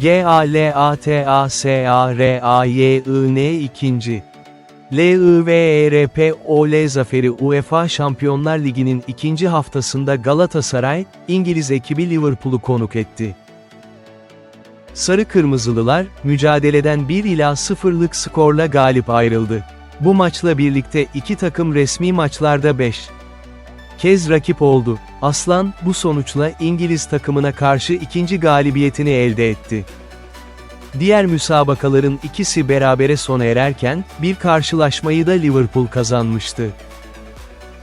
G-A-L-A-T-A-S-A-R-A-Y-I-N ikinci. LIVERP-OL zaferi UEFA Şampiyonlar Ligi'nin ikinci haftasında Galatasaray, İngiliz ekibi Liverpool'u konuk etti. Sarı Kırmızılılar, mücadeleden 1 ila 0'lık skorla galip ayrıldı. Bu maçla birlikte iki takım resmi maçlarda 5 kez rakip oldu. Aslan, bu sonuçla İngiliz takımına karşı ikinci galibiyetini elde etti. Diğer müsabakaların ikisi berabere sona ererken, bir karşılaşmayı da Liverpool kazanmıştı.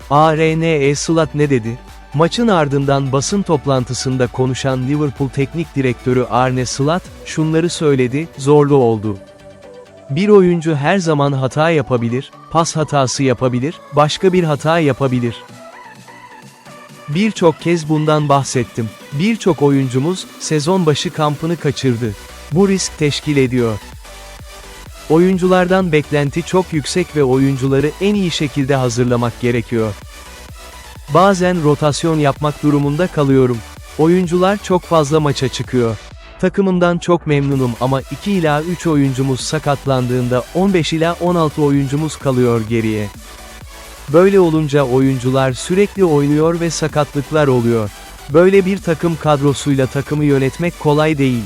ARNE Slot ne dedi? Maçın ardından basın toplantısında konuşan Liverpool Teknik Direktörü Arne Slot, şunları söyledi, zorlu oldu. Bir oyuncu her zaman hata yapabilir, pas hatası yapabilir, başka bir hata yapabilir. Birçok kez bundan bahsettim. Birçok oyuncumuz, sezon başı kampını kaçırdı. Bu risk teşkil ediyor. Oyunculardan beklenti çok yüksek ve oyuncuları en iyi şekilde hazırlamak gerekiyor. Bazen rotasyon yapmak durumunda kalıyorum. Oyuncular çok fazla maça çıkıyor. Takımımdan çok memnunum ama 2 ila 3 oyuncumuz sakatlandığında 15 ila 16 oyuncumuz kalıyor geriye. Böyle olunca oyuncular sürekli oynuyor ve sakatlıklar oluyor. Böyle bir takım kadrosuyla takımı yönetmek kolay değil.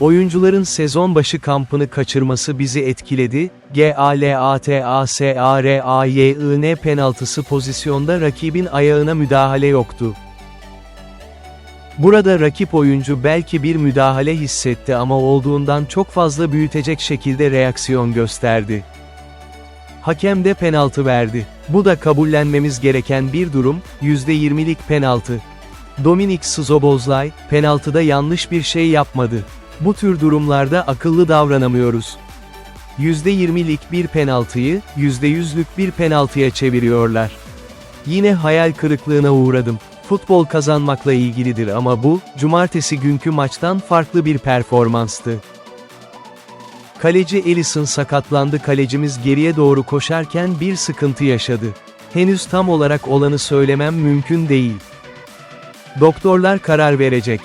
Oyuncuların sezon başı kampını kaçırması bizi etkiledi. GALATASARAYIN penaltısı pozisyonda rakibin ayağına müdahale yoktu. Burada rakip oyuncu belki bir müdahale hissetti ama olduğundan çok fazla büyütecek şekilde reaksiyon gösterdi. Hakem de penaltı verdi. Bu da kabullenmemiz gereken bir durum, %20'lik penaltı. Dominik Szoboszlai, penaltıda yanlış bir şey yapmadı. Bu tür durumlarda akıllı davranamıyoruz. %20'lik bir penaltıyı, %100'lük bir penaltıya çeviriyorlar. Yine hayal kırıklığına uğradım. Futbol kazanmakla ilgilidir ama bu, cumartesi günkü maçtan farklı bir performanstı. Kaleci Ellison sakatlandı kalecimiz geriye doğru koşarken bir sıkıntı yaşadı. Henüz tam olarak olanı söylemem mümkün değil. Doktorlar karar verecek.